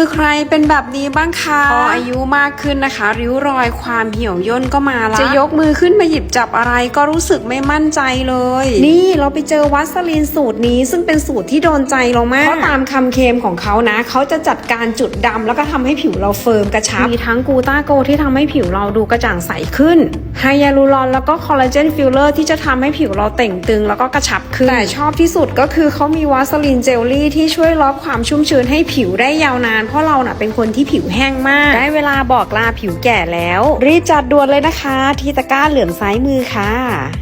อใครเป็นแบบนี้บ้างคะพออายุมากขึ้นนะคะ ริ้วรอยความเหี่ยวย่นก็มาละจะยกมือขึ้นมาหยิบจับอะไรก็รู้สึกไม่มั่นใจเลย นี่เราไปเจอวัสลีนสูตรนี้ซึ่งเป็นสูตรที่โดนใจเรามากเพราะตามคำเคลมของเขานะ เขาจะจัดการจุดดำแล้วก็ทำให้ผิวเราเฟิร์มกระชับ มีทั้งกูต้าโกที่ทำให้ผิวเราดูกระจ่างใสขึ้นไฮยาลูรอนแล้วก็คอลลาเจนฟิลเลอร์ที่จะทำให้ผิวเราเต่งตึงแล้วก็กระชับขึ้นแต่ชอบที่สุดก็คือเขามีวาสลินเจลลี่ที่ช่วยล็อกความชุ่มชื้นให้ผิวได้ยาวนานเพราะเราน่ะเป็นคนที่ผิวแห้งมาก ได้เวลาบอกลาผิวแก่แล้ว รีบจัดด่วนเลยนะคะ ที่ตะกร้าเหลืองซ้ายมือค่ะ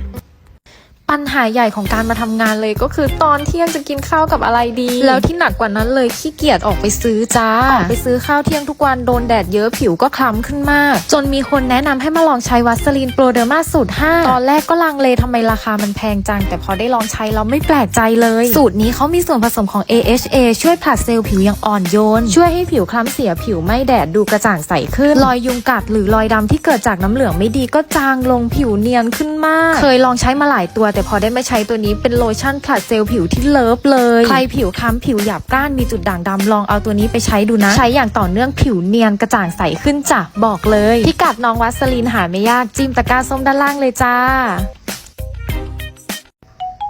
ปัญหาใหญ่ของการมาทำงานเลยก็คือตอนเที่ยงจะกินข้าวกับอะไรดี แล้วที่หนักกว่านั้นเลยขี้เกียจออกไปซื้อจ้าออกไปซื้อข้าวเที่ยงทุกวันโดนแดดเยอะผิวก็คล้ำขึ้นมาก จนมีคนแนะนำให้มาลองใช้วัสลีนโปรเดอร์มาสูตร 5 ตอนแรกก็ลังเลทำไมราคามันแพงจัง แต่พอได้ลองใช้แล้วไม่แปลกใจเลย สูตรนี้เขามีส่วนผสมของ AHA ช่วยผลัดเซลล์ผิวอย่างอ่อนโยน ช่วยให้ผิวคล้ำเสียผิวไม่แดดดูกระจ่างใสขึ้น รอยยุงกัดหรือรอยดำที่เกิดจากน้ำเหลืองไม่ดีก็จางลงผิวเนียนขึ้นมาก เคยลองใช้มาหลายตัวแต่พอได้มาใช้ตัวนี้เป็นโลชั่นผลัดเซลล์ผิวที่เลิฟเลย ใครผิวค้ำผิวหยาบก้านมีจุดด่างดำลองเอาตัวนี้ไปใช้ดูนะ ใช้อย่างต่อเนื่องผิวเนียนกระจ่างใสขึ้นจ้ะบอกเลย พิกัดน้องวัสลีนหาไม่ยากจิ้มตะกร้าส้มด้านล่างเลยจ้า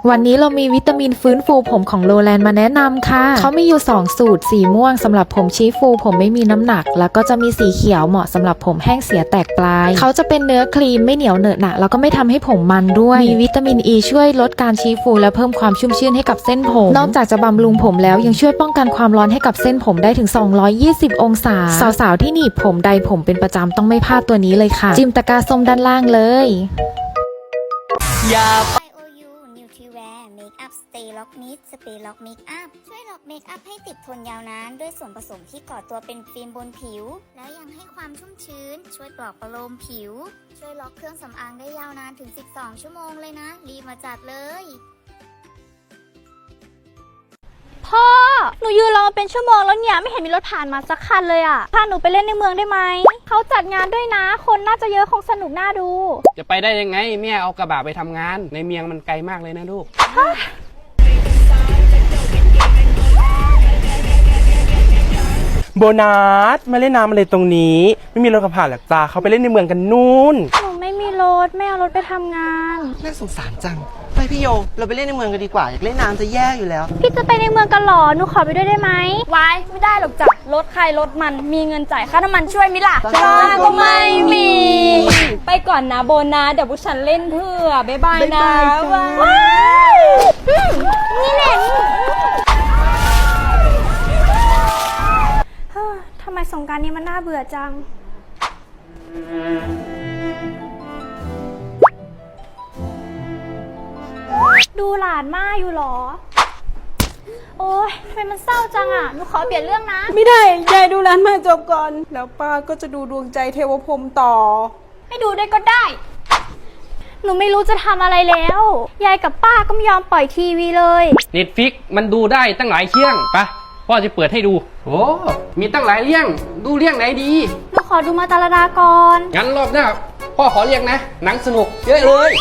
วันนี้เรามีวิตามินฟื้นฟูผมของโลแลนมาแนะนำค่ะ เขามีอยู่ 2 สูตร สีม่วงสำหรับผมชี้ฟู ผมไม่มีน้ำหนัก แล้วก็จะมีสีเขียวเหมาะสำหรับผมแห้งเสียแตกปลาย เขาจะเป็นเนื้อครีมไม่เหนียวเหนอะหนะแล้วก็ไม่ทำให้ผมมันด้วย มีวิตามินอ e ีช่วยลดการชี้ฟู และเพิ่มความชุ่มชื่นให้กับเส้นผม นอกจากจะบำรุงผมแล้วยังช่วยป้องกันความร้อนให้กับเส้นผมได้ถึง 220 องศา สาวๆที่หนีบผมใดผมเป็นประจำต้องไม่พลาดตัวนี้เลยค่ะ จิมตะกร้าส้มด้านล่างเลย IOU Lock Mist Spray Lock Makeup ช่วยล็อกเมคอัพให้ติดทนยาวนาน ด้วยส่วนผสมที่ก่อตัวเป็นฟิล์มบนผิว แล้วยังให้ความชุ่มชื้น ช่วยปลอบประโลมผิว ช่วยล็อกเครื่องสำอางได้ยาวนานถึง 12 ชั่วโมงเลยนะ รีบมาจัดเลย พ่อ หนูยืนรอมาเป็นชั่วโมงแล้วเนี่ยไม่เห็นมีรถผ่านมาสักคันเลยอะ่ะพาหนูไปเล่นในเมืองได้ไหม เขาจัดงานด้วยนะ คนน่าจะเยอะคงสนุกน่าดู จะไปได้ยังไงแม่เอากระบะไปทำงาน ในเมียงมันไกลมากเลยนะลูก โบนัสมาเล่นน้ำอะไรตรงนี้ ไม่มีรถขับผ่านหรอกจ้าเขาไปเล่นในเมืองกันนู่นหนูไม่มีรถไม่เอารถไปทำงาน น่าสงสารจัง ไปพี่โย เราไปเล่นในเมืองกันดีกว่า อยากเล่นน้ำจะแย่อยู่แล้ว พี่จะไปในเมืองกันเหรอหนูขอไปด้วยได้ไหม วายไม่ได้หรอกจ้ะรถใครรถมันมีเงินจ่ายค่าน้ำมันช่วยมิล่ะจ้าก็ไม่มี ไปก่อนนะโบนะเดี๋ยวพวกฉันเล่นเพื่อบ๊ายบายนะบ๊ายบายจ้า ว้ายอืมนี่แหละ มสงกรารนี้มันน่าเบื่อจัง ดูหลานมาอยู่เหรอ โอ้ยทำไมมันเศร้าจังอะ หนูขอเปลี่ยนเรื่องนะ ไม่ได้ ยายดูร้านมาจบก่อน แล้วป้าก็จะดูดวงใจเทวพรหมต่อไม่ดูด้วยก็ได้ หนูไม่รู้จะทำอะไรแล้ว ยายกับป้าก็ไม่ยอมปล่อยทีวีเลย เน็ตฟิกมันดูได้ตั้งหลายเที่ยงไปะ พ่อจะเปิดให้ดู โอ้ มีตั้งหลายเรื่อง ดูเรื่องไหนดี หนูขอดูมาตาลาดาก่อนงั้นรอบหน้าพ่อขอเรียกนะ หนังสนุกเยอะเลย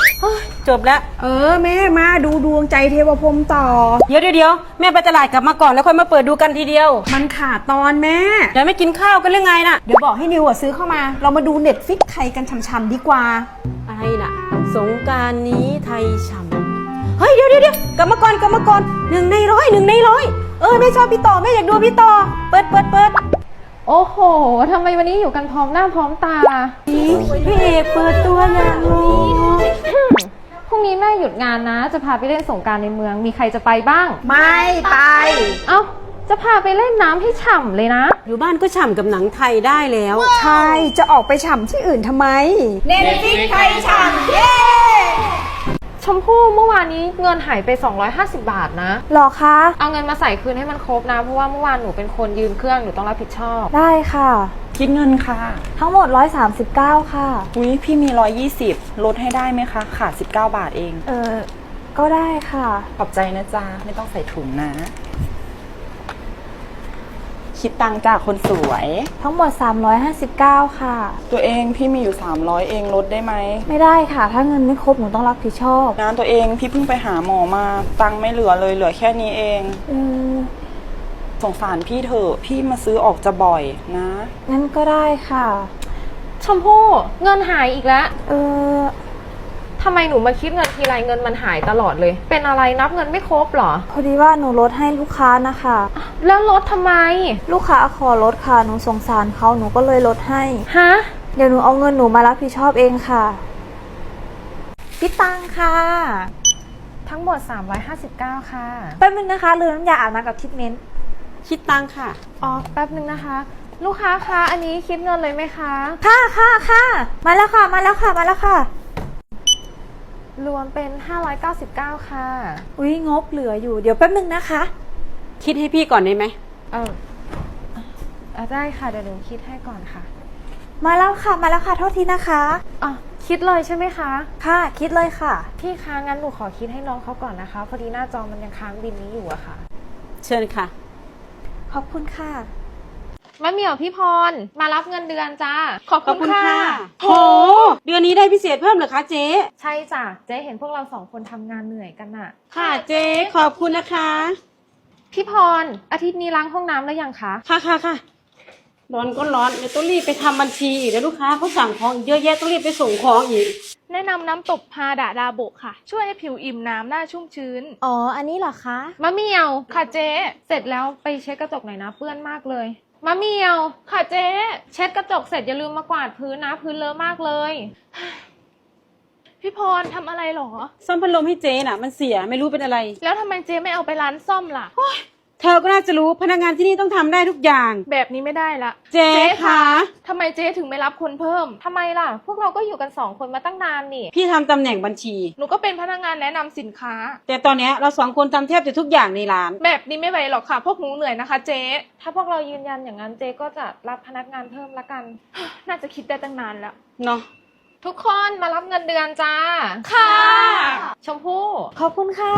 จบแล้วเออแม่มาดูดวงใจเทวพรหมต่อ เดี๋ยวเดี๋ยวเดี๋ยวแม่ไปตลาดกลับมาก่อนแล้วค่อยมาเปิดดูกันทีเดียวมันขาดตอนแม่ เดี๋ยวไม่กินข้าวกันเรื่องไงน่ะ เดี๋ยวบอกให้นิวอะซื้อเข้ามา เรามาดูเน็ตฟิกไทยกันช่ำๆดีกว่า อะไรน่ะ สงกรารนี้ไทยฉ่ำเฮ้ยเดี๋ยวเดี๋ยวเดี๋ยวกลับมาก่อนกลับมาก่อนหนึ่งในร้อยหนึ่งในร้อย เออแม่ชอบพี่ต่อแม่อยากดูพี่ต่อ เปิดเปิดเปิดโอ้โห ทำไมวันนี้อยู่กันพร้อมหน้าพร้อมตาพี่เอกเปิดตัวอย่างโลพรุ่งนี้แม่หยุดงานนะ จะพาไปเล่นสงกรารในเมือง มีใครจะไปบ้าง ไม่ไป เอ้า จะพาไปเล่นน้ำให้ฉ่ำเลยนะ อยู่บ้านก็ฉ่ำกับหนังไทยได้แล้ว ใช่ จะออกไปฉ่ำที่อื่นทำไม เน็ตฟิกไทยฉ่ำเย้ช มพู่เมื่อวานนี้เงินหายไป 250 บาทนะ หรอคะ เอาเงินมาใส่คืนให้มันครบนะ เพราะว่าเมื่อวานหนูเป็นคนยืมเครื่องหนูต้องรับผิดชอบ ได้ค่ะ คิดเงินค่ะ ทั้งหมด 139 ค่ะ อุ้ยพี่มี 120 ลดให้ได้ไหมคะ ขาด 19 บาทเอง เออก็ได้ค่ะ ขอบใจนะจ๊ะ ไม่ต้องใส่ถุงนะ คิดตังค์จากคนสวย ทั้งหมด 359 ค่ะ ตัวเองพี่มีอยู่ 300 เองลดได้ไหม ไม่ได้ค่ะ ถ้าเงินไม่ครบหนูต้องรับผิดชอบงานตัวเองพี่เพิ่งไปหาหมอมาตังค์ไม่เหลือเลยเหลือแค่นี้เองเออสงสารพี่เถอะพี่มาซื้อออกจะบ่อยนะ งั้นก็ได้ค่ะ ชมพู่เงินหายอีกแล้ว เออทำไมหนูมาคิดเงินทีไรเงินมันหายตลอดเลย เป็นอะไรนับเงินไม่ครบเหรอ พอดีว่าหนูลดให้ลูกค้านะคะ แล้วลดทำไม ลูกค้าขอลดค่ะ หนูสงสารเขาหนูก็เลยลดให้ ฮะ เดี๋ยวหนูเอาเงินหนูมารับผิดชอบเองค่ะพี่ตังค่ะ ทั้งหมด 359 ค่ะ แป๊บนึงนะคะลืมน้ำยาอาบน้ำกับทรีทเมนต์คิดตังค่ะ อ๋อแป๊บนึงนะคะ ลูกค้าคะอันนี้คิดเงินเลยไหมคะ ค่ะค่ะค่ะมาแล้วค่ะ มาแล้วค่ะ มาแล้วค่ะ รวมเป็น 599 ค่ะ อุ้ยงบเหลืออยู่ เดี๋ยวแป๊บนึงนะคะ คิดให้พี่ก่อนได้ไหม เอออะได้ค่ะ เดี๋ยวหนูคิดให้ก่อนค่ะ มาแล้วค่ะ มาแล้วค่ะ โทษทีนะคะ อ๋อ คิดเลยใช่ไหมคะ ค่ะ คิดเลยค่ะ พี่คะงั้นหนูขอคิดให้น้องเขาก่อนนะคะ พอดีหน้าจอมันยังค้างบินนี้อยู่อะค่ะ เชิญค่ะ ขอบคุณค่ะ มะเหมียวพี่พร มารับเงินเดือนจ้า ขอบขอบคุคุณณค่ะ ค่ะโห เดือนนี้ได้พิเศษเพิ่มเหรอคะเจ๊ใช่จ้ะ เจ๊เห็นพวกเราสองคนทำงานเหนื่อยกันน่ะ ค่ะเจ๊ขอบคุณนะคะ พี่พร อาทิตย์นี้ล้างห้องน้ำแล้วยังคะ ค่ะค่ะค่ะร้อนก็ร้อนเดี๋ยวต้องรีบไปทำบัญชีอีกนะลูกค้าเขาสั่งของอีกเยอะแยะต้องรีบไปส่งของอีก แนะนำน้ำตบพาดาดาโบะค่ะ ช่วยให้ผิวอิ่มน้ำหน้าชุ่มชื้นอ๋อ อันนี้เหรอคะ มะเหมียวค่ะเจ๊ เสร็จแล้วไปเช็ดกระจกหน่อยนะเปื้อนมากเลย มะเหมียว ค่ะเจ๊ เช็ดกระจกเสร็จอย่าลืมมากวาดพื้นนะ พื้นเลอะมากเลย พี่พรทำอะไรหรอ ซ่อมพัดลมให้เจ๊น่ะ มันเสียไม่รู้เป็นอะไร แล้วทำไมเจ๊ไม่เอาไปร้านซ่อมล่ะ เธอก็น่าจะรู้พนักงานที่นี่ต้องทำได้ทุกอย่าง แบบนี้ไม่ได้ละเจ๊คะทำไมเจ๊ถึงไม่รับคนเพิ่มทำไมล่ะ พวกเราก็อยู่กันสองคนมาตั้งนานนี่ พี่ทำตำแหน่งบัญชี หนูก็เป็นพนักงานแนะนำสินค้า แต่ตอนเนี้ยเราสองคนทำแทบจะทุกอย่างในร้าน แบบนี้ไม่ไหวหรอกค่ะ พวกหนูเหนื่อยนะคะเจ๊ ถ้าพวกเรายืนยันอย่างนั้นเจ๊ก็จะรับพนักงานเพิ่มละกัน น่าจะคิดได้ตั้งนานแล้ว เนาะ ทุกคนมารับเงินเดือนจ้า ค่ะ ชมพู่ ขอบคุณค่ะ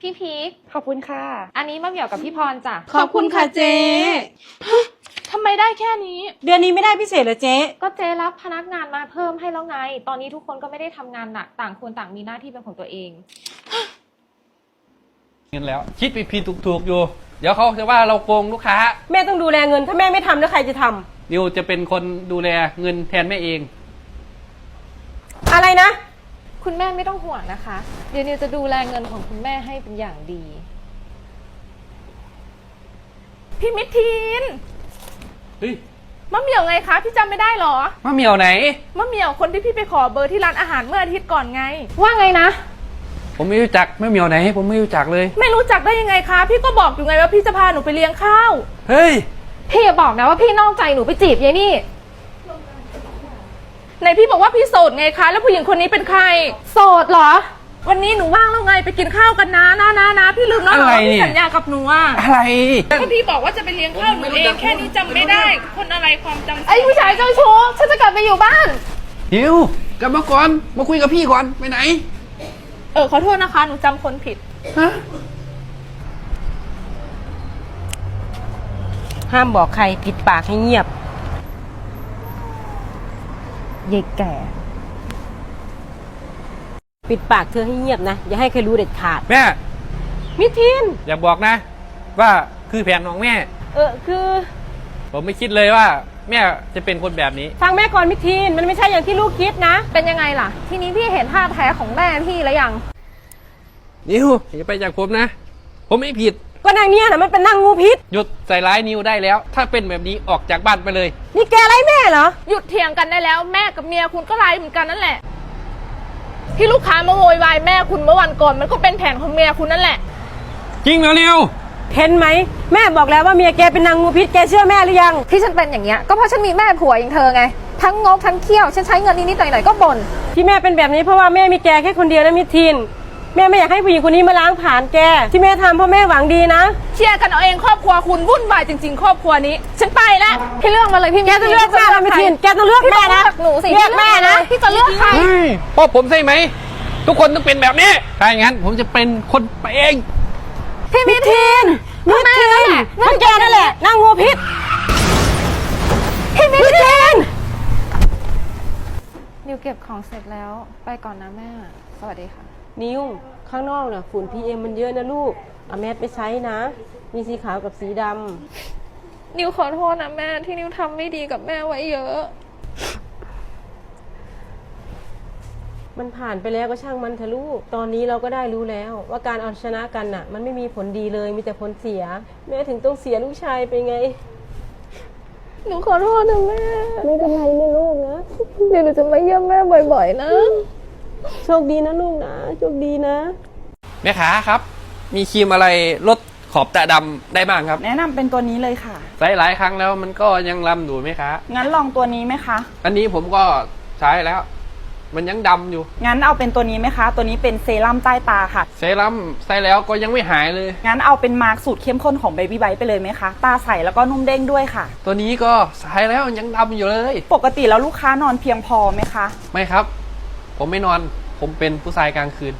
พี่พีคขอบคุณค่ะ อันนี้มะเหมี่ยวกับพี่พรจ้ะ ขอบคุณค่ะเจ๊ทำไมได้แค่นี้ เดือนนี้ไม่ได้พิเศษเหรอเจ๊ก็เจ๊รับพนักงานมาเพิ่มให้แล้วไง ตอนนี้ทุกคนก็ไม่ได้ทำงานหนักต่างคนต่างมีหน้าที่เป็นของตัวเอง เงินแล้ว คิดผิดผิดถูกถูกๆอยู่ เดี๋ยวเขาจะว่าเราโกงลูกค้า แม่ต้องดูแลเงิน ถ้าแม่ไม่ทำแล้วใครจะทำ นิวจะเป็นคนดูแลเงินแทนแม่เอง อะไรนะ คุณแม่ไม่ต้องห่วงนะคะ เดี๋ยวนิวจะดูแลเงินของคุณแม่ให้เป็นอย่างดี พี่มิทีนเฮ้ยมะเหมี่ยวไงคะพี่จำไม่ได้เหรอมะเหมียวไหน มะเหมี่ยวคนที่พี่ไปขอเบอร์ที่ร้านอาหารเมื่ออาทิตย์ก่อนไง ว่าไงนะ ผมไม่รู้จักมะเหมียวไหน ผมไม่รู้จักเลย ไม่รู้จักได้ยังไงคะ พี่ก็บอกอยู่ไงว่าพี่จะพาหนูไปเลี้ยงข้าว เฮ้ย พี่อย่าบอกนะว่าพี่นอกใจหนูไปจีบยายนี่ ไหนพี่บอกว่าพี่โสดไงคะ แล้วผู้หญิงคนนี้เป็นใคร โสดเหรอ วันนี้หนูว่างแล้วไงไปกินข้าวกันนะนะนะนะพี่ลืมแล้วเหรออะไรว่าเนี่พี่ยสัญญากับหนูอะอะไร ก็พี่บอกว่าจะไปเลี้ยงข้าวหนูเองแค่นี้จำไม่ได้ คนอะไรความจำไอ้ผู้ชายเจ้าชู้ฉันจะกลับไปอยู่บ้านนิวกลับมาก่อน มาคุยกับพี่ก่อน ไปไหน เออขอโทษนะคะหนูจำคนผิด ฮะ ห้ามบอกใครปิดปากให้เงียบ ยายแก่ ปิดปากเธอให้เงียบนะ อย่าให้ใครรู้เด็ดขาด แม่ มิทิน อย่าบอกนะ ว่าคือแผนของแม่ เออคือ ผมไม่คิดเลยว่า แม่จะเป็นคนแบบนี้ ฟังแม่ก่อนมิทิน มันไม่ใช่อย่างที่ลูกคิดนะ เป็นยังไงล่ะ ทีนี้พี่เห็นท่าแท้ของแม่พี่แล้วยัง นิวอย่าไปจากผมนะ ผมไม่ผิดก็ นางเนี่ยนะมันเป็นนางงูพิษ หยุดใส่ร้ายนิวได้แล้ว ถ้าเป็นแบบนี้ออกจากบ้านไปเลย นี่แกอะไรแม่เหรอ หยุดเถียงกันได้แล้วแม่กับเมียคุณก็ไลน์เหมือนกันนั่นแหละ ที่ลูกค้ามาโวยวายแม่คุณเมื่อวันก่อนมันก็เป็นแผนของเมียคุณนั่นแหละ จริงเหรอนิวเห็นไหม แม่บอกแล้วว่าเมียแกเป็นนางงูพิษแกเชื่อแม่หรือยัง ที่ฉันเป็นอย่างเงี้ยก็เพราะฉันมีแม่ผัวอย่างเธอไง ทั้งงกทั้งเคี่ยว ฉันใช้เงินนิดๆหน่อยๆก็บ่นที่แม่เป็นแบบนี้เพราะว่าแม่มีแกแค่คนเดียวนะมิทิน แม่ไม่อยากให้ผู้หญิงคนนี้มาล้างผ่านแก ที่แม่ทำเพราะแม่หวังดีนะ เคลียร์กันเอาเองครอบครัวคุณวุ่นวายจริง ๆ ครอบครัวนี้ ฉันไปแล้วพี่เลือกมาเลยพี่แกต้องเลือกแม่นะมิทินแกต้องเลือกพี่แม่ต้องนะเลือกหนูสิเลือกแม่นะพี่จะเลือกใครเฮ้ยพ่อผมใช่ไหม ทุกคนต้องเป็นแบบนี้ถ้าอย่างนั้นผมจะเป็นคนไปเองพี่มิทินมิทินนั่นแกนั่นแหละนางงูพิษพี่มิทินนิวเก็บของเสร็จแล้วไปก่อนนะแม่ สวัสดีค่ะ นิวข้างนอกน่ะฝุ่นพีเอ็มมันเยอะนะลูกเอาแมสไปใช้นะ มีสีขาวกับสีดนิวขอโทษนะแม่ที่นิวทำไม่ดีกับแม่ไว้เยอะำมันผ่านไปแล้วก็ช่างมันเถอะลูก ตอนนี้เราก็ได้รู้แล้ว ว่าการเอาชนะกันน่ะ มันไม่มีผลดีเลยมีแต่ผลเสีย แม่ถึงต้องเสียลูกชายไปไง หนูขอโทษนะแม่ ไม่เป็นไรนะลูกนะ เดี๋ยวหนูจะมาเยี่ยมแม่บ่อยๆนะ โชคดีนะลูกนะ โชคดีนะ แม่ค้าครับ มีครีมอะไรลดขอบตาดำได้บ้างครับแนะนำเป็นตัวนี้เลยค่ะ ใช้หลายครั้งแล้วมันก็ยังลำอยู่ไหมคะงั้นลองตัวนี้ไหมคะ อันนี้ผมก็ใช้แล้ว มันยังดำอยู่งั้นเอาเป็นตัวนี้ไหมคะ ตัวนี้เป็นเซรั่มใต้ตาค่ะเซรั่มใช้แล้วก็ยังไม่หายเลย งั้นเอาเป็นมาร์กสูตรเข้มข้นของ Baby Bite ไปเลยไหมคะ ตาใสแล้วก็นุ่มเด้งด้วยค่ะ ตัวนี้ก็ใช้แล้วยังดำอยู่เลย ปกติแล้วลูกค้านอนเพียงพอไหมคะ ไม่ครับ ผมไม่นอน ผมเป็นผู้ชายกลางคืน